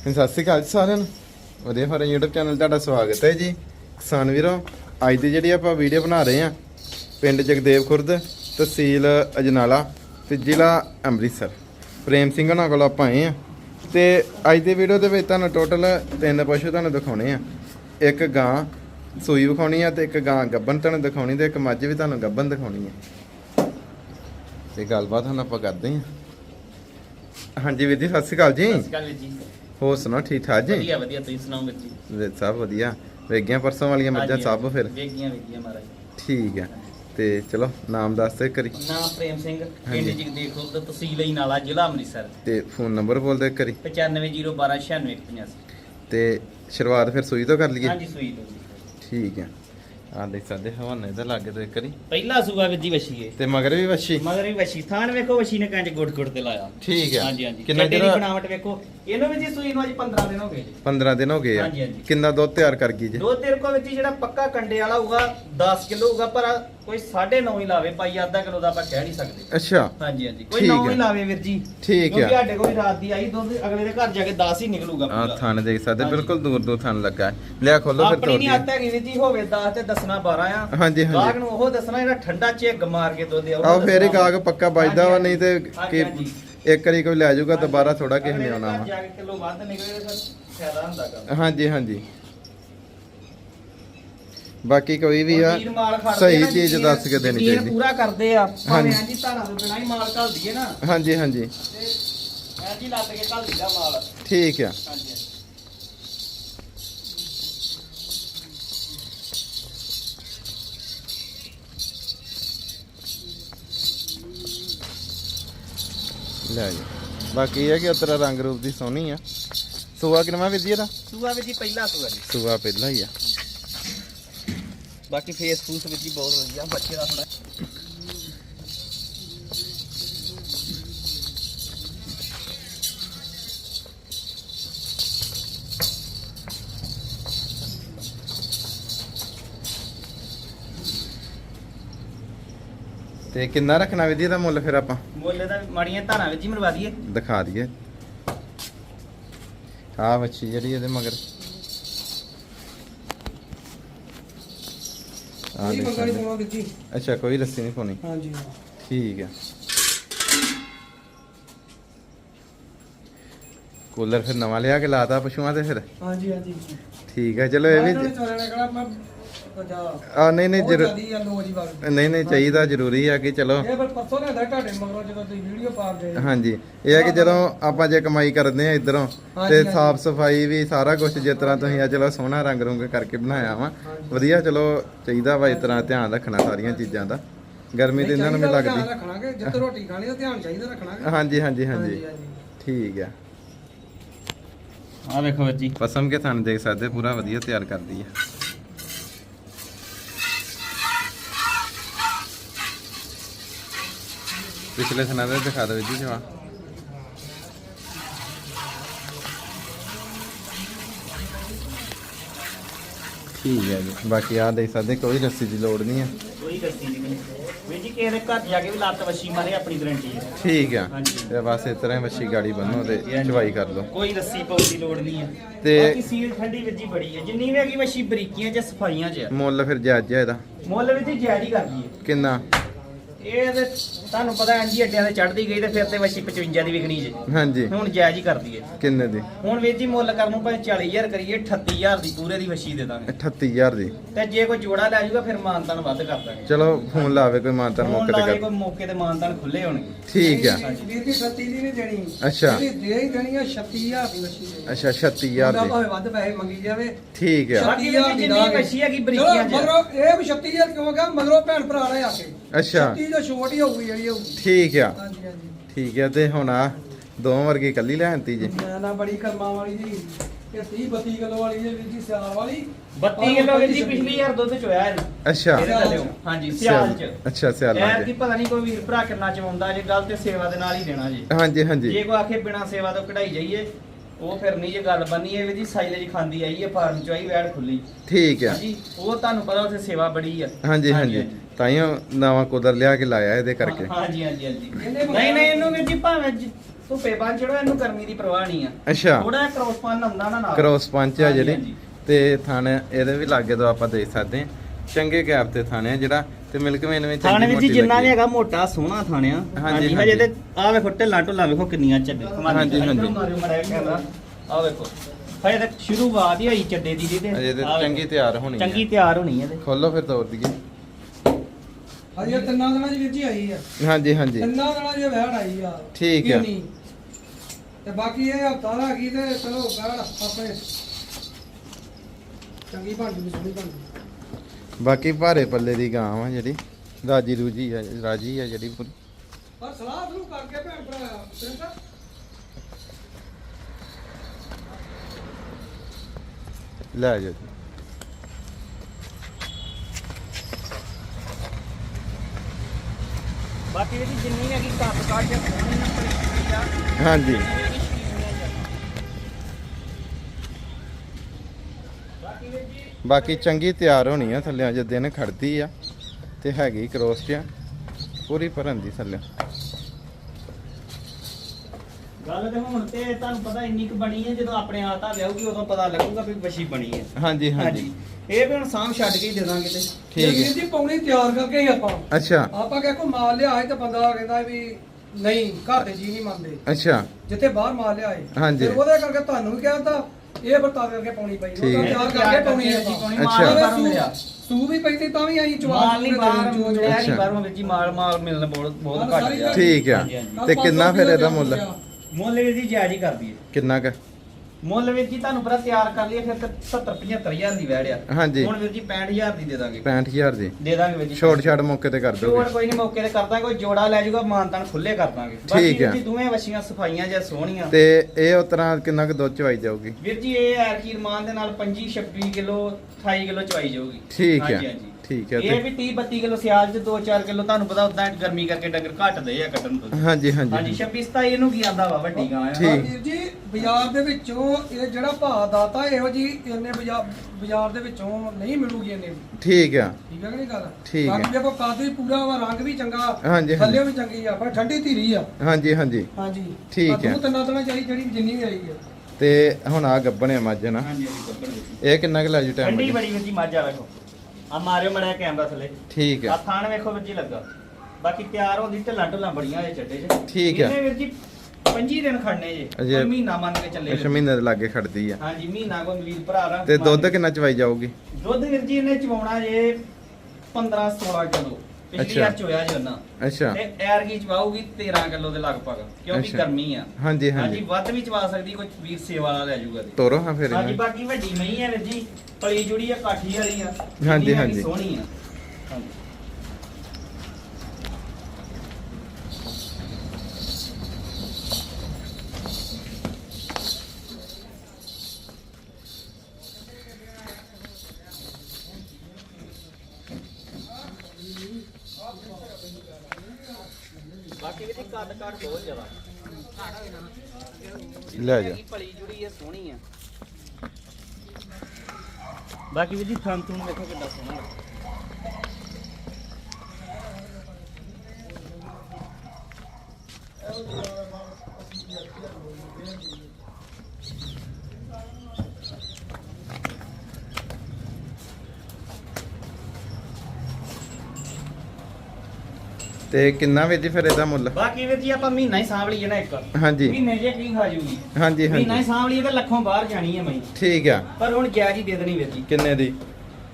ਸਤਿ ਸ਼੍ਰੀ ਅਕਾਲ ਜੀ ਸਾਰਿਆਂ ਨੂੰ। ਵਧੀਆ ਫਾਰਮ YouTube ਚੈਨਲ ਤੁਹਾਡਾ ਸਵਾਗਤ ਹੈ ਜੀ। ਕਿਸਾਨ ਵੀਰੋ, ਅੱਜ ਦੀ ਜਿਹੜੀ ਆਪਾਂ ਵੀਡੀਓ ਬਣਾ ਰਹੇ ਆ ਪਿੰਡ ਜਗਦੇਵ ਖੁਰਦ, ਤਹਿਸੀਲ ਅਜਨਾਲਾ ਤੇ ਜ਼ਿਲ੍ਹਾ ਅੰਮ੍ਰਿਤਸਰ। ਪ੍ਰੇਮ ਸਿੰਘ ਉਹਨਾਂ ਕੋਲ ਆਪਾਂ ਆਏ ਆ ਤੇ ਅੱਜ ਦੀ ਵੀਡੀਓ ਦੇ ਵਿੱਚ ਤੁਹਾਨੂੰ ਟੋਟਲ ਤਿੰਨ ਪਸ਼ੂ ਤੁਹਾਨੂੰ ਦਿਖਾਉਣੇ ਆ ਇੱਕ ਗਾਂ ਸੂਈ ਵਿਖਾਉਣੀ ਆ ਤੇ ਇੱਕ ਗਾਂ ਗੱਬਨ ਤੁਹਾਨੂੰ ਦਿਖਾਉਣੀ ਤੇ ਇੱਕ ਮੱਝ ਵੀ ਤੁਹਾਨੂੰ ਗੱਬਨ ਦਿਖਾਉਣੀ ਆ। ਤੇ ਗੱਲਬਾਤ ਹੁਣ ਆਪਾਂ ਕਰਦੇ ਆ ਹਾਂਜੀ ਵੀਰ ਜੀ, ਸਤਿ ਸ਼੍ਰੀ ਅਕਾਲ ਜੀ। ਸਤਿ ਸ਼੍ਰੀ ਅਕਾਲ ਜੀ। ਹੋਰ ਸੁਣਾਓ ਠੀਕ ਠਾਕ ਜੀ? ਵਧੀਆ ਵਧੀਆ ਤੁਸੀਂ ਸੁਣਾਓ ਵੀਰ ਜੀ? ਵੇ ਸਭ ਵਧੀਆ। ਵੇਗੀਆਂ ਪਰਸੋਂ ਵਾਲੀਆਂ ਮੱਝਾਂ ਸਭ ਫਿਰ? ਵੇਗੀਆਂ ਵੇਗੀਆਂ ਮਹਾਰਾਜ। ਠੀਕ ਹੈ ਤੇ ਚਲੋ ਨਾਮ ਦੱਸ ਦੇ ਕਰੀ ਨਾਮ ਪ੍ਰੇਮ ਸਿੰਘ ਪਿੰਡ ਹਾਂਜੀ। ਜਗਦੇਵ ਖੁਰਦ ਤਹਿਸੀਲ ਹੀ ਨਾਲਾ ਜ਼ਿਲ੍ਹਾ ਅੰਮ੍ਰਿਤਸਰ। ਤੇ ਫੋਨ ਨੰਬਰ ਬੋਲ ਦੇ ਕਰੀ 9501296185 ਤੇ ਸ਼ੁਰੂਆਤ ਫਿਰ ਸੂਈ ਤੋਂ ਕਰ ਲਈਏ? ਹਾਂਜੀ ਸੂਈ ਤੋਂ। ਠੀਕ ਹੈ ਆ ਦੇਖ ਸਕਦੇ ਹਵਾਨੇ ਤੇ ਲੱਗੇ ਤੇ ਕਰੀ ਪਹਿਲਾ ਸੂਆ ਜੀ ਵਛੀ ਏ। ਤੇ ਮਗਰ ਵੀ ਵੱਛੀ? ਮਗਰ ਵੀ ਵਛੀ। ਥਾਣ ਵੇਖੋ ਵਛੀ ਨੇ ਕੰਜ ਗੁੱਟ ਗੁੱਟ ਤੇ ਲਾਇਆ। ਠੀਕ ਹੈ। ਹਾਂਜੀ ਹਾਂਜੀ। ਕਿੰਨਾ ਦੀ ਬਣਾਵਟ ਵੇਖੋ। ਇਹਨੂੰ ਵੀ ਜੀ ਸੂਈ ਨੂੰ ਅੱਜ 15 ਦਿਨ ਹੋ ਗਏ ਜੀ। 15 ਦਿਨ ਹੋ ਗਏ ਆ। ਹਾਂਜੀ, ਹਾਂਜੀ। ਕਿੰਨਾ ਦੁੱਧ ਤਿਆਰ ਕਰ ਗਈ ਜੀ? ਦੋ ਤੇਰੇ ਕੋ ਵਿੱਚ ਜਿਹੜਾ ਪੱਕਾ ਕੰਡੇ ਵਾਲਾ ਹੋਊਗਾ 10 ਕਿਲੋ ਹੋਊਗਾ ਪਰ ਕੋਈ 9.5 ਹੀ ਲਾਵੇ ਪਾਈ ਅੱਧਾ ਕਿਲੋ ਦਾ ਆਪਾਂ ਕਹਿ ਨਹੀਂ ਸਕਦੇ। ਅੱਛਾ। ਹਾਂਜੀ ਹਾਂਜੀ। ਕੋਈ ਠੀਕ 9 ਹੈ। ਹੀ ਲਾਵੇ ਵੀਰ ਜੀ। ਠੀਕ ਕਿਉਂਕਿ ਸਾਡੇ ਕੋਲ ਰਾਤ ਦੀ ਆਈ ਦੁੱਧ ਅਗਲੇ ਦੇ ਘਰ ਜਾ ਕੇ 10 ਹੀ ਨਿਕਲੂਗਾ ਆ ਪੂਰਾ। ਦੇਖ ਸਕਦੇ ਹਾਂਜੀ। ਬਿਲਕੁਲ ਦੂਰ ਦੂਰ ਥਾਨ ਲੱਗਾ ਹੈ। ਲਿਆ ਖੋਲੋ ਫਿਰ ਆਪਣੀ ਤੋੜ ਨਹੀਂ ਦੀ ਆਤਾ ਹੈਗੀ ਵੀਰ ਜੀ ਹੋਵੇ 10 ਤੇ ਦੱਸਣਾ 12 ਆ। ਹਾਂਜੀ ਗਾਹਕ ਹਾਂਜੀ ਨੂੰ ਉਹ ਦੱਸਣਾ ਜਿਹੜਾ ਠੰਡਾ ਚੇਕ ਮਾਰ ਕੇ ਦੁੱਧ ਆ ਆਹ ਫੇਰ ਹੀ ਗਾਹਕ ਪੱਕਾ ਵੱਜਦਾ ਵਾ ਨਹੀਂ ਤੇ ਹਾਂਜੀ, ਕਿ ਹਾਂਜੀ। ਇੱਕ ਵਾਰੀ ਕੋਈ ਲੈ ਜਾਊਗਾ ਦੁਬਾਰਾ ਥੋੜਾ ਕਿਸੇ ਨੇ ਆਉਣਾ ਵਾ। ਜਾ ਕੇ ਕਿਲੋ ਵੱਧ ਨਿਕਲੇ ਤੇ ਫਿਰ ਫਾਇਦਾ ਹੁੰਦਾ ਕੰਮ। ਹਾਂਜੀ ਹਾਂਜੀ। ਬਾਕੀ ਕੋਈ ਵੀ ਆ ਹੁਣ ਵੀਰ ਮਾਲ ਖੜਦੇ ਸਹੀ ਨਾ, ਚੀਜ਼ ਦੱਸ ਕੇ ਦੇਣੀ ਵੀਰ ਚਾਹੀਦੀ। ਪੂਰਾ ਕਰਦੇ ਆ। ਭਾਵੇਂ ਹਾਂਜੀ। ਹਾਂਜੀ ਧਾਰਾਂ ਤੋਂ ਬਿਨਾਂ ਹੀ ਮਾਲ ਘੱਲ ਦਈਏ ਨਾ। ਹਾਂਜੀ ਹਾਂਜੀ। ਤੇ ਹਾਂਜੀ ਲੱਤ ਕੇ ਘੱਲ ਦਈਦਾ ਮਾਲ। ਠੀਕ ਆ। ਹਾਂਜੀ ਲੈ ਜੀ। ਬਾਕੀ ਇਹ ਹੈ ਕਿ ਤੇਰਾ ਰੰਗ ਰੂਪ ਦੀ ਸੋਹਣੀ ਆ। ਸੂਆ ਕਿਨਵਾ ਵੀਰ ਜੀ ਇਹਦਾ? ਸੂਆ ਵਿੱਚ ਜੀ ਪਹਿਲਾ ਸੂਆ ਜੀ। ਸੂਆ ਪਹਿਲਾਂ ਹੀ ਆ। ਬਾਕੀ ਫੇਸ ਫੂਸ ਵਿੱਚ ਹੀ ਬਹੁਤ ਵਧੀਆ ਬੱਚੇ ਦਾ ਥੋੜਾ ਤੇ ਕਿੰਨਾ ਰੱਖਣਾ ਵੀਰ ਜੀ ਇਹਦਾ ਮੁੱਲ ਫਿਰ ਆਪਾਂ? ਮੁੱਲ ਦਾ ਮਾੜੀਆਂ ਧਾਰਾਂ ਵਿੱਚ ਹੀ ਮਰਵਾ ਦਈਏ। ਦਿਖਾ ਦਈਏ। ਆ ਬੱਚੀ ਜਿਹੜੀ ਇਹਦੇ ਮਗਰ ਆ ਇਹ ਦੇਖ ਮੰਗਾਣੀ ਸਕਦੇ। ਪਾਉਣਾ ਵੀਰ ਜੀ। ਅੱਛਾ ਕੋਈ ਰੱਸੀ ਨਹੀਂ ਪਾਉਣੀ। ਹਾਂਜੀ। ਠੀਕ ਹੈ। ਕੂਲਰ ਫਿਰ ਨਵਾਂ ਲਿਆ ਕੇ ਲਾਤਾ ਪਸ਼ੂਆਂ ਤੇ ਫਿਰ? ਹਾਂਜੀ ਹਾਂਜੀ। ਠੀਕ ਹੈ ਚਲੋ ਇਹ ਵੀ ਚੋਰੇ ਨੇ ਕਹਣਾ ਮੈਂ ਆ ਨਹੀਂ ਨਹੀਂ ਜ਼ਰੂ- ਆ ਲੋ ਜੀ ਨਹੀਂ ਨਹੀਂ ਚਾਹੀਦਾ ਜ਼ਰੂਰੀ ਆ ਕਿ ਚਲੋ। ਇਹ ਪਰ ਪਰਸੋਂ ਨੇ ਤੁਹਾਡੇ ਮਗਰੋਂ ਜਦੋਂ ਤੁਸੀਂ ਵੀਡੀਓ ਪਾਉਂਦੇ ਹਾਂਜੀ ਇਹ ਹੈ ਕਿ ਜਦੋਂ ਆਪਾਂ ਜੇ ਕਮਾਈ ਕਰਦੇ ਆ ਇਧਰੋਂ ਤੇ ਹਾਂਜੀ। ਸਾਫ਼ ਸਫ਼ਾਈ ਵੀ ਸਾਰਾ ਕੁਝ ਜਿਸ ਤਰ੍ਹਾਂ ਤੁਸੀਂ ਆ ਚਲੋ ਸੋਹਣਾ ਰੰਗ ਰੁੰਗ ਕਰਕੇ ਬਣਾਇਆ ਵਾ। ਵਧੀਆ ਚਲੋ ਚਾਹੀਦਾ ਵਾ ਇਸ ਤਰ੍ਹਾਂ ਧਿਆਨ ਰੱਖਣਾ ਸਾਰੀਆਂ ਚੀਜ਼ਾਂ ਦਾ। ਗਰਮੀ ਤੇ ਇਹਨਾਂ ਨੂੰ ਵੀ ਧਿਆਨ ਲੱਗਦੀ ਰੱਖਣਾਗੇ ਜਿੱਦ ਰੋਟੀ ਖਾਣੀ ਤਾਂ ਧਿਆਨ ਚਾਹੀਦਾ ਰੱਖਣਾਗੇ ਹਾਂਜੀ ਹਾਂਜੀ ਹਾਂਜੀ। ਠੀਕ ਹੈ ਆ ਵੇਖੋ ਜੀ। ਪਸਮ ਕੇ ਤੁਹਾਨੂੰ ਦੇਖ ਸਕਦੇ ਪੂਰਾ ਵਧੀਆ ਤਿਆਰ ਕਰਦੀ ਹੈ ਪਿਛਲੇ ਸਨਾਂ ਦੇ ਦਿਖਾ ਦਿਓ ਜੀ ਜਵਾ ਠੀਕ ਹੈ ਜੀ ਬਾਕੀ ਆ ਦੇਖ ਸਕਦੇ ਕੋਈ ਰੱਸੀ ਦੀ ਲੋੜ ਨਹੀਂ ਹੈ। ਕੋਈ ਦੱਸੀ ਨਹੀਂ। ਵੀਰ ਜੀ ਕਿਸੇ ਦੇ ਘਰ ਜਾ ਕੇ ਵੀ ਲੱਤ ਵਸ਼ੀ ਮਾਰੇ ਆਪਣੀ ਗਰੰਟੀ ਹੈ। ਠੀਕ ਆ। ਤੇ ਬਸ ਇਸ ਤਰ੍ਹਾਂ ਹੀ ਵੱਛੀ ਗਾੜੀ ਬੰਨੋ ਤੇ ਚਵਾਈ ਕਰ ਲਓ। ਕੋਈ ਰੱਸੀ ਪਾਉਣ ਦੀ ਲੋੜ ਨਹੀਂ ਹੈ। ਤੇ- ਬਾਕੀ ਸੀਲ ਠੰਡੀ ਵਿੱਚ ਹੀ ਬੜੀ ਹੈ। ਜਿੰਨੀ ਵੀ ਹੈਗੀ ਵਸ਼ੀ ਬਰੀਕੀਆਂ ਚ ਸਫਾਈਆਂ ਚ ਆ। ਮੁੱਲ ਫਿਰ ਜਾਇਜ਼ ਹੈ ਇਹਦਾ। ਮੁੱਲ ਵਿੱਚ ਹੀ ਜਾਇਜ਼ ਹੀ ਕਰਦੀ ਹੈ ਕਿੰਨਾ? ਇਹ ਤੇ ਤੁਹਾਨੂੰ ਪਤਾ ਐਂਜੀ ਅੱਡਿਆਂ ਤੇ ਚੜਦੀ ਗਈ ਤੇ ਫਿਰ ਤੇ ਵਸ਼ੀ 55 ਦੀ ਵਿਕਣੀ ਜੇ। ਹਾਂਜੀ। ਹੁਣ ਜਾਇਜ਼ ਹੀ ਕਰਦੀ ਹੈ। ਕਿੰਨੇ ਦੀ? ਹੁਣ ਵੀਰ ਜੀ ਮੁੱਲ ਕਰਨ ਨੂੰ ਭਾਵੇਂ 40000 ਕਰੀਏ 38000 ਦੀ ਪੂਰੇ ਦੀ ਵਸ਼ੀ ਦੇ ਦਾਂਗੇ। 38000 ਦੀ। ਤੇ ਜੇ ਕੋਈ ਜੋੜਾ ਲੈ ਜਾਊਗਾ ਫਿਰ ਮਾਨਤਾਨ ਵੱਧ ਕਰ ਦਾਂਗੇ। ਚਲੋ ਫੋਨ ਲਾਵੇ ਕੋਈ ਮਾਨਤਨ ਹੁਣ ਮੌਕੇ ਤੇ ਲਾਗੇ ਕਰ। ਕੋਈ ਮੌਕੇ ਤੇ ਮਾਨਤਾਨ ਖੁੱਲੇ ਹੋਣਗੇ। ਠੀਕ ਆ। ਵੀਰ ਜੀ 36 ਦੀ ਨਹੀਂ ਦੇਣੀ। ਅੱਛਾ। ਇਹਦੀ ਦੇ ਹੀ ਦੇਣੀ ਆ 36000 ਦੀ ਮੱਛੀ ਦੇ। ਅੱਛਾ 36000 ਬੰਦਾ ਦੀ। ਭਾਵੇਂ ਵੱਧ ਪੈਸੇ ਮੰਗੀ ਜਾਵੇ। ਠੀਕ ਆ। ਬਾਕੀ ਵੀਰ ਜੀ ਜਿੰਨੀ ਵਸ਼ੀ ਹੈਗੀ ਬਰੀਕੀਆਂ ਚ ਮਗਰੋਂ ਇਹ ਵੀ 36000 ਕਿਉਂ ਕਹਾਂ ਮਗਰੋਂ ਭੈਣ ਭਰਾ ਨੇ ਆ ਕੇ। ਅੱਛਾ। 36 ਦਾ ਛੋਟ ਹੀ ਹੋਊਗੀ ਜਿਹੜੀ ਹੋਊਗੀ ਠੀਕ ਆ। ਹਾਂਜੀ ਹਾਂਜੀ। ਠੀਕ ਆ ਤੇ ਹੁਣ ਆ ਦੋ ਵਰਗੀ ਕੱਲੀ ਲੈਣਤੀ ਜੀ। ਮੈਂ ਨਾ ਬੜੀ ਕਰਮਾਂ ਵਾਲੀ ਜੀ ਇਹ 30 32 ਕਿਲੋ ਵਾਲੀ ਜੀ ਵੀਰ ਜੀ ਸਿਆਲ ਵਾਲੀ। 32 ਕਿਲੋ ਵੀਰ ਜੀ ਪਿਛਲੀ ਯਾਰ ਦੁੱਧ ਚੋਇਆ ਇਹਨੂੰ। ਅੱਛਾ। ਇਹਦੇ ਥੱਲੇਓ। ਹਾਂਜੀ ਸਿਆਲ ਚ। ਅੱਛਾ ਸਿਆਲਾਂ ਐਰ ਕੀ ਚ ਪਤਾ ਨਹੀਂ ਕੋਈ ਵੀਰ ਭਰਾ ਕਿੰਨਾ ਚਵਾਉਂਦਾ ਜੇ ਗੱਲ ਤੇ ਸੇਵਾ ਦੇ ਨਾਲ ਹੀ ਦੇਣਾ ਜੀ। ਹਾਂਜੀ ਹਾਂਜੀ। ਜੇ ਕੋਈ ਆਖੇ ਬਿਨਾ ਸੇਵਾ ਤੋਂ ਕਢਾਈ ਜਾਈਏ ਉਹ ਫਿਰ ਨਹੀਂ ਜੇ ਗੱਲ ਬੰਨੀ ਇਹ ਵੀ ਜੀ ਸਾਈਲੇਜ ਖਾਂਦੀ ਆਈ ਹੈ ਫਾਰਮ ਚੋਂ ਆਈ ਵੈੜ ਖੁੱਲੀ। ਠੀਕ ਆ। ਹਾਂਜੀ ਉਹ ਤੁਹਾਨੂੰ ਪਤਾ ਉੱਥੇ ਸੇਵਾ ਬੜੀ ਆ। ਹਾਂਜੀ ਹਾਂਜੀ। ਤਾਈਓ ਨਵਾਂ ਕੁਦਰ ਲਿਆ ਕੇ ਲਾਇਆ ਇਹਦੇ ਕਰਕੇ। ਹਾਂਜੀ ਹਾਂਜੀ ਹਾਂਜੀ। ਨਹੀਂ ਨਹੀਂ ਇਹਨੂੰ ਵੀਰ ਜੀ ਭਾਵੇਂ ਧੁੱਪੇ ਬੰਨ ਜਿਹੜਾ ਇਹਨੂੰ ਗਰਮੀ ਦੀ ਪਰਵਾਹ ਨਹੀਂ ਆ। ਅੱਛਾ। ਥੋੜਾ ਕ੍ਰੋਸ ਪੰਨ ਆਉਂਦਾ ਨਾ ਨਾਲ। ਕ੍ਰੋਸ ਪੰਚ ਆ ਜਿਹੜੇ। ਤੇ ਥਾਣੇ ਇਹਦੇ ਵੀ ਲਾਗੇ ਤੋਂ ਆਪਾਂ ਦੇਖ ਸਕਦੇ ਹਾਂ। ਚੰਗੇ ਕੈਪ ਤੇ ਥਾਣੇ ਆ ਜਿਹੜਾ ਤੇ ਮਿਲਕ ਮੇਨ ਵਿੱਚ ਥਾਣੇ ਵਿੱਚ ਜਿੰਨਾ ਲੱਗੀ। ਵੀ ਹੈਗਾ ਮੋਟਾ ਸੋਹਣਾ ਥਾਣਿਆ। ਹਾਂਜੀ, ਹਜੇ ਤੇ ਆ ਵੇਖੋ ਢਿੱਲਾਂ ਢੁੱਲਾਂ ਵੇਖੋ ਕਿੰਨੀਆਂ ਚੱਡੇ। ਹਾਂਜੀ, ਹਾਂਜੀ। ਆ ਵੇਖੋ। ਹਜੇ ਤੱਕ ਸ਼ੁਰੂਆਤ ਹੀ ਹੋਈ ਚੱਡੇ ਦੀ ਤੇ ਆਹ ਵੇਖੋ। ਚੰਗੀ ਤਿਆਰ ਹੋਣੀ ਹੈ। ਚੰਗੀ ਤਿਆਰ ਹੋਣੀ ਇਹਦੇ ਖੋਲੋ ਫਿਰ ਤੋੜ ਦਈਏ। ਹਜੇ ਤਿੰਨਾਂ ਦਿਨਾਂ ਦੀ ਵੀਰ ਜੀ ਆਈ ਆ। ਹਾਂਜੀ ਹਾਂਜੀ। ਤਿੰਨਾਂ ਦਿਨਾਂ ਦੀ ਵਹਿੜ ਆਈ ਆ। ਠੀਕ ਆ। ਤੇ ਬਾਕੀ ਇਹ ਹਫਤਾ ਦਾ ਗਈ ਤੇ ਚਲੋ ਵਹਿੜ ਆਪਣੇ। ਚੰਗੀ ਬਣ ਜੂਗੀ ਸੋਹਣੀ ਬਣ ਜੂਗੀ। ਬਾਕੀ ਭਾਰੇ ਪੱਲੇ ਦੀ ਗਾਂ ਆ ਜਿਹੜੀ। ਰਾਜੀ ਰੂਜੀ ਆ ਰਾਜੀ ਆ ਜਿਹੜੀ ਪੂਰੀ। ਪਰ ਸਲਾਹ ਸ਼ੁਰੂ ਕਰਕੇ ਭੈਣ ਭਰਾ ਪ੍ਰਿੰਸ ਲੈ ਜਾਓ ਜੀ। ਬਾਕੀ ਇਹਦੀ ਜਿੰਨੀ ਹੈਗੀ ਨਾ ਪੜੀ ਆ। ਹਾਂਜੀ। ਬਾਕੀ ਚੰਗੀ ਤਿਆਰ ਹੋਣੀ ਆ ਥੱਲੇ ਜੇ ਦਿਨ ਖੜਦੀ ਆ ਤੇ ਹੈਗੀ ਕ੍ਰੋਸ ਚ ਆ। ਪੂਰੀ ਭਰਨ ਦੀ ਥੱਲੇ। ਗੱਲ ਤੇ ਹੁਣ ਤੇ ਤੁਹਾਨੂੰ ਪਤਾ ਇੰਨੀ ਕੁ ਬਣੀ ਹੈ ਜਦੋਂ ਆਪਣੇ ਆਪ ਤਾਂ ਵਿਆਹੂਗੀ ਉਦੋਂ ਪਤਾ ਲੱਗੂਗਾ ਵੀ ਵਸ਼ੀ ਬਣੀ ਹੈ ਹਾਂਜੀ ਹਾਂਜੀ। ਇਹ ਵੀ ਹੁਣ ਸਾਂਭ ਛੱਡ ਕੇ ਹੀ ਦੇ ਦਾਂਗੇ ਤੇ। ਠੀਕ ਹੈ। ਜੀ ਪੌਣੀ ਤਿਆਰ ਕਰਕੇ ਹੀ ਆਪਾਂ। ਅੱਛਾ। ਆਪਾਂ ਕਿਹਾ ਮਾਲ ਲਿਆਏ ਤੇ ਬੰਦਾ ਕਹਿੰਦਾ ਵੀ ਨਹੀਂ ਘਰ ਦੇ ਜੀ ਨਹੀਂ ਮੰਨਦੇ। ਅੱਛਾ। ਜਿੱਥੇ ਬਾਹਰ ਮਾਲ ਲਿਆਏ। ਹਾਂਜੀ। ਉਹਦੇ ਕਰਕੇ ਤੁਹਾਨੂੰ ਵੀ ਕਹਿੰਦਾ ਇਹ ਵਰਤਾ ਕਰਕੇ ਪਾਉਣੀ ਪਈ। ਠੀਕ। ਉਹ ਹੈ। ਤਿਆਰ ਕਰਕੇ ਪਾਉਣੀ ਹੈ ਅੱਛਾ। ਅੱਛਾ। ਸੂ ਵੀ ਪੈਂਦੀ ਤਾਂ ਵੀ ਆਈ ਚਵਾ ਮਾਲ ਨਹੀਂ ਬਾਹਰ ਮਿਲਿਆ ਨਹੀਂ ਅੱਛਾ। ਬਾਹਰੋਂ ਵਿੱਚ ਹੀ ਮਾਲ ਮਾਲ ਮਿਲਣਾ ਬਹੁਤ ਬਹੁਤ ਘੱਟ ਗਿਆ। ਠੀਕ ਆ। ਤੇ ਕਿੰਨਾ ਫਿਰ ਇਹਦਾ ਮੁੱਲ? ਮੁੱਲ ਜੀ ਜਾਇਜ਼ ਹੀ ਕਰਦੀ ਹੈ। ਕਿੰਨਾ ਕ? ਮੁੱਲ ਵੀਰ ਜੀ ਤੁਹਾਨੂੰ ਪਤਾ ਤਿਆਰ ਕਰ ਲਈਏ ਫਿਰ ਤਾਂ 70 75000 ਦੀ ਵੈੜ ਆ। ਹਾਂਜੀ। ਹੁਣ ਵੀਰ ਜੀ 65000 ਦੀ ਦੇ ਦਾਂਗੇ। 65000 ਦੀ। ਦੇ ਦਾਂਗੇ ਵੀਰ ਜੀ। ਛੋਟ ਛਾੜ ਮੌਕੇ ਤੇ ਕਰ ਛੋੜ ਦੋਗੇ ਕੋਈ ਨਹੀਂ ਮੌਕੇ ਤੇ ਕਰਦਾ ਕੋਈ ਜੋੜਾ ਲੈ ਜਾਊਗਾ ਮਾਨਤਾਨ ਖੁੱਲੇ ਕਰ ਦਾਂਗੇ। ਠੀਕ ਵੀਰ ਆ। ਜੀ ਦੋਵੇਂ ਵਛੀਆਂ ਸਫਾਈਆਂ ਜਾਂ ਸੋਹਣੀਆਂ। ਤੇ ਇਹ ਉਸ ਤਰ੍ਹਾਂ ਕਿੰਨਾ ਕ ਦੁੱਧ ਚਵਾਈ ਜਾਊਗੀ? ਵੀਰ ਜੀ ਇਹ ਐਰ ਕੀ ਰਮਾਨ ਦੇ ਨਾਲ 25 26 ਕਿਲੋ 28 ਕਿਲੋ ਚਵਾਈ ਜਾਊਗੀ। ਠੀਕ ਆ। ਹਾਂਜੀ, ਹਾਂਜੀ। ਠੀਕ ਆ ਇਹ ਤੇ ਵੀ 30 32 ਕਿਲੋ ਸਿਆਲ ਚ 2-4 ਕਿਲੋ ਤੁਹਾਨੂੰ ਪਤਾ ਉਦਾਂ ਗਰਮੀ ਕਰਕੇ ਡੰਗਰ ਘਟਦੇ ਆ ਕੱਟਣ ਤੋਂ। ਹਾਂਜੀ ਹਾਂਜੀ ਹਾਂਜੀ। 26 27 ਇਹਨੂੰ ਕੀ ਆਂਦਾ ਵਾ ਵੱਡੀ ਗਾਂ ਆ? ਠੀਕ। ਵੀਰ ਜੀ ਬਾਜ਼ਾਰ ਦੇ ਵਿੱਚੋਂ ਇਹ ਜਿਹੜਾ ਭਾਅ ਦਾਤਾ ਇਹੋ ਜੀ ਇੰਨੇ ਬਾਜ਼ਾਰ ਬਾਜ਼ਾਰ ਦੇ ਵਿੱਚੋਂ ਨਹੀਂ ਮਿਲੂਗੀ ਇੰਨੇ ਦੀ। ਠੀਕ ਆ। ਠੀਕ ਹੈ ਕਿ ਨਹੀਂ ਗੱਲ? ਠੀਕ ਹੈ। ਬਾਕੀ ਦੇਖੋ ਕੱਦ ਵੀ ਪੂਰਾ ਵਾ ਰੰਗ ਵੀ ਚੰਗਾ ਹਾਂਜੀ। ਥੱਲੇ ਵੀ ਚੰਗੀ ਆ ਪਰ ਠੰਡੀ ਧੀਰੀ ਆ। ਹਾਂਜੀ ਹਾਂਜੀ। ਹਾਂਜੀ। ਠੀਕ ਹੈ। ਦੋ ਤਿੰਨਾਂ ਦਿਨਾਂ ਚਾਹੀ ਜਿਹੜੀ ਜਿੰਨੀ ਵੀ ਆਈ ਆ। ਤੇ ਹੁਣ ਆ ਗੱਬਣੇ ਮੱਝ ਨਾ। ਹਾਂਜੀ ਹਾਂਜੀ ਵਿੱਚ ਇਹ ਕਿੰਨਾ ਕੁ ਲੈ ਜੂ ਠੰਡੀ ਟਾਈਮ ਬੜੀ ਵੀਰ ਜੀ ਮੱਝ ਆ ਵੇਖੋ ਆ ਮਾਰਿਓ ਮੜਿਆ ਕੈਮਰਾ ਥੱਲੇ। ਠੀਕ ਆ ਆ ਥਾਣ ਵੇਖੋ ਵੀਰ ਜੀ ਲੱਗਾ। ਬਾਕੀ ਤਿਆਰ ਹੁੰਦੀ ਢਿੱਲਾਂ ਢੁੱਲਾਂ ਬੜੀਆਂ ਇਹ ਚੱਡੇ ਚ ਠੀਕ ਆ। ਇਹਨੇ ਵੀਰ ਜੀ 25 ਦਿਨ ਖੜਨੇ ਜੇ ਅਜੇ- ਕੋਈ ਮਹੀਨਾ ਮੰਨ ਕੇ ਚੱਲੇ ਮਹੀਨੇ ਦੇ ਲਾਗੇ ਖੜਦੀ ਆ। ਹਾਂਜੀ ਮਹੀਨਾ ਕੋਈ ਵੀਰ ਭਰਾ ਰਾ ਤੇ ਦੁੱਧ ਕਿੰਨਾ ਚਵਾਈ ਜਾਊਗੀ? ਦੁੱਧ ਵੀਰ ਜੀ ਇਹਨੇ ਚਵਾਉਣਾ ਜੇ 15 16 ਕਿਲੋ। ਪਿਛਲੀ। ਵਾਰ ਚੋਇਆ ਜੀ ਉਹਨਾਂ ਅੱਛਾ ਤੇ ਐਰ ਕੀ ਚਵਾਉਗੀ 13 ਕਿਲੋ ਦੇ ਲਗਭਗ ਕਿਉਂਕਿ ਅੱਛਾ। ਗਰਮੀ ਆ ਹਾਂਜੀ ਹਾਂਜੀ ਹਾਂਜੀ ਵੱਧ ਵੀ ਚਵਾ ਸਕਦੀ ਕੋਈ ਵੀਰ ਸੇਵਾ ਵਾਲਾ ਲੈ ਜਾਊਗਾ ਤੇ ਤੋਰੋ ਹਾਂ ਫਿਰ ਹਾਂਜੀ ਇਹਨੂੰ। ਬਾਕੀ ਵੱਡੀ ਮਹੀਂ ਹੈ ਵੀਰ ਜੀ ਪਲੀ ਜੁੜੀ ਆ ਕਾਠੀ ਵਾਲੀ ਆ ਹਾਂਜੀ, ਹੈਗੀ ਹਾਂਜੀ। ਸੋਹਣੀ ਆ ਹਾਂਜੀ ਬਾਕੀ ਵੀ ਕੱਦ ਕੱਦ ਬਹੁਤ ਜ਼ਿਆਦਾ ਲੈ ਜਾ। ਜੁੜੀ ਸੋਹਣੀ ਆ। ਬਾਕੀ ਵੀ ਜੀ ਥਣ ਥੂਣ ਵੇਖੋ ਕਿੰਨਾ ਸੋਹਣਾ। ਲੱਗਦਾ। ਤੇ ਕਿੰਨਾ ਵੀਰ ਜੀ ਫਿਰ ਇਹਦਾ ਮੁੱਲ? ਬਾਕੀ ਵੀਰ ਜੀ ਆਪਾਂ ਮਹੀਨਾ ਹੀ ਸਾਂਭ ਲਈਏ ਨਾ ਇੱਕ। ਹਾਂਜੀ। ਮਹੀਨੇ ਜੇ ਕੀ ਖਾ ਜੂਗੀ। ਹਾਂਜੀ ਮਹੀਨਾ ਹੀ ਹਾਂਜੀ ਸਾਂਭ ਲਈਏ ਤੇ ਲੱਖੋਂ ਬਾਹਰ ਜਾਣੀ ਹੈ ਮਈ ਠੀਕ ਆ। ਪਰ ਹੁਣ ਜਾਇਜ਼ ਹੀ ਦੇ ਦੇਣੀ ਵੀਰ ਜੀ। ਕਿੰਨੇ ਦੀ?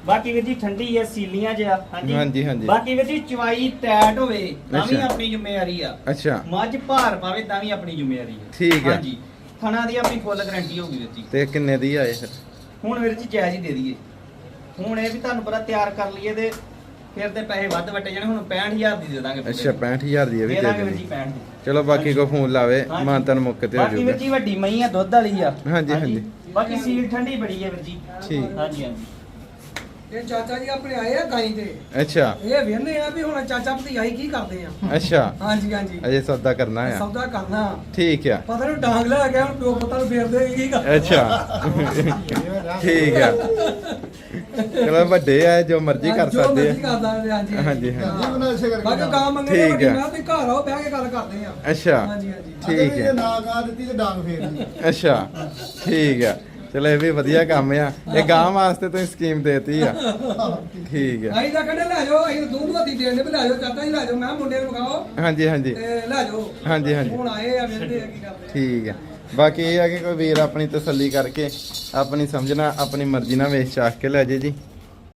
ਬਾਕੀ ਵੀਰ ਜੀ ਠੰਡੀ ਹੈ ਸੀਲੀਆਂ ਜਿਆ ਹਾਂਜੀ, ਹਾਂਜੀ। ਬਾਕੀ ਵੀਰ ਜੀ ਚਵਾਈ ਟੈਟ ਹੋਵੇ ਤਾਂ ਵੀ। ਆਪਣੀ ਜ਼ਿੰਮੇਵਾਰੀ ਆ। ਅੱਛਾ। ਮੱਝ ਭਾਰ ਪਾਵੇ ਤਾਂ ਵੀ ਆਪਣੀ ਜ਼ਿੰਮੇਵਾਰੀ ਆ। ਠੀਕ ਹੈ। ਹਾਂਜੀ। ਥਣਾ ਦੀ ਆਪਣੀ ਫੁੱਲ ਗਾਰੰਟੀ ਹੋਊਗੀ ਵੀਰ ਜੀ। ਤੇ ਕਿੰਨੇ ਦੀ ਆਏ ਫਿਰ? ਹੁਣ ਵੀਰ ਜੀ ਜਾਇਜ਼ ਹੀ ਦੇ ਦਈਏ। ਹੁਣ ਇਹ ਵੀ ਤੁਹਾਨੂੰ ਪਤਾ ਤਿਆਰ ਕਰ ਲਈਏ ਤੇ ਫਿਰ ਤੇ ਪੈਸੇ ਵੱਧ ਵਟੇ ਜਾਣੇ ਹੁਣ 65000 ਦੀ ਦੇ ਦਾਂਗੇ ਪੂਰੇ। ਅੱਛਾ 65000 ਦੀ ਇਹ ਵੀ ਦੇ ਦੇ ਦਾਂਗੇ ਵੀਰ ਦੇਣੀ। ਜੀ 65 ਦੀ। ਚਲੋ ਬਾਕੀ ਕੋ ਫੋਨ ਲਾਵੇ ਹਾਂਜੀ। ਮਾਨਤਨ ਮੁੱਕ ਤੇ ਹੋ ਬਾਕੀ ਵੀਰ ਜਾਊਗਾ ਜੀ ਵੱਡੀ ਮਈ ਆ ਦੁੱਧ ਵਾਲੀ ਆ। ਹਾਂਜੀ, ਹਾਂਜੀ। ਬਾਕੀ ਸੀਲ ਠੰਡੀ ਬੜੀ ਹੈ ਵੀਰ ਜੀ। ਠੀਕ। ਹਾਂਜੀ ਹਾਂਜੀ। ਇਹ ਚਾਚਾ ਜੀ ਆਪਣੇ ਆਏ ਆ ਗਾਈ ਤੇ। ਅੱਛਾ। ਇਹ ਵੇਖਦੇ ਆ ਵੀ ਹੁਣ ਚਾਚਾ ਭਤੀਆਈ ਕੀ ਕਰਦੇ ਆ। ਅੱਛਾ। ਹਾਂਜੀ ਹਾਂਜੀ। ਅਜੇ ਸੌਦਾ ਕਰਨਾ ਆ। ਸੌਦਾ ਕਰਨਾ। ਠੀਕ ਆ। ਪਤਾ ਨਹੀਂ ਡਾਂਗ ਲੈ ਗਿਆ ਹੁਣ ਪਿਓ ਪੁੱਤਾਂ ਨੂੰ ਫੇਰਦੇ ਕੀ ਕਰ ਅੱਛਾ। ਠੀਕ ਆ। ਚਲੋ ਵੱਡੇ ਆ ਜੋ ਮਰਜ਼ੀ ਕਰ ਜੋ ਸਕਦੇ ਮਰਜ਼ੀ ਆ ਕਰ ਸਕਦੇ ਹਾਂਜੀ ਹਾਂਜੀ। ਹਾਂਜੀ ਜੀ ਬਣਾ ਇਸੇ ਕਰਕੇ ਬਾਕੀ ਗਾਂ ਮੰਗਣ ਠੀਕ ਵੱਡੀ। ਮੈਂ ਤੇ ਘਰ ਆਓ ਬਹਿ ਕੇ ਗੱਲ ਕਰਦੇ ਆ। ਅੱਛਾ ਹਾਂਜੀ ਹਾਂਜੀ। ਠੀਕ ਜੇ ਹੈ ਨਾ ਗਾ ਦਿੱਤੀ ਤੇ ਡਾਂਗ ਫੇਰਨੀ ਅੱਛਾ ਠੀਕ ਆ। ਚਲੋ ਇਹ ਵੀ ਵਧੀਆ ਕੰਮ ਆ। ਇਹ ਗਾਂ ਵਾਸਤੇ ਤੁਸੀਂ ਸਕੀਮ ਦੇਤੀ ਆ। ਠੀਕ ਆ। ਆਈ ਤਾਂ ਕਹਿੰਦੇ ਲੈ ਜਾਓ ਅਸੀਂ ਦੂਧ ਵਾਤੀ ਦੇਣ ਦੇ ਵੀ ਲੈ ਜਾਓ ਚਾਚਾ ਜੀ ਲੈ ਜਾਓ ਮੈਂ ਕਿਹਾ ਮੁੰਡੇ ਨੂੰ ਵਿਖਾਓ। ਹਾਂਜੀ ਹਾਂਜੀ। ਤੇ ਲੈ ਜਾਓ। ਹਾਂਜੀ ਹਾਂਜੀ। ਹੁਣ ਆਏ ਆ ਵੇਖਦੇ ਆ ਕੀ ਕਰਦੇ ਆ। ਠੀਕ ਹੈ ਬਾਕੀ ਇਹ ਆ ਕਿ ਕੋਈ ਵੀਰ ਆਪਣੀ ਤਸੱਲੀ ਕਰਕੇ ਆਪਣੀ ਸਮਝਣਾ ਆਪਣੀ ਮਰਜ਼ੀ ਨਾਲ ਵੇਚ ਚਾਖ ਕੇ ਲੈ ਜੇ ਜੀ।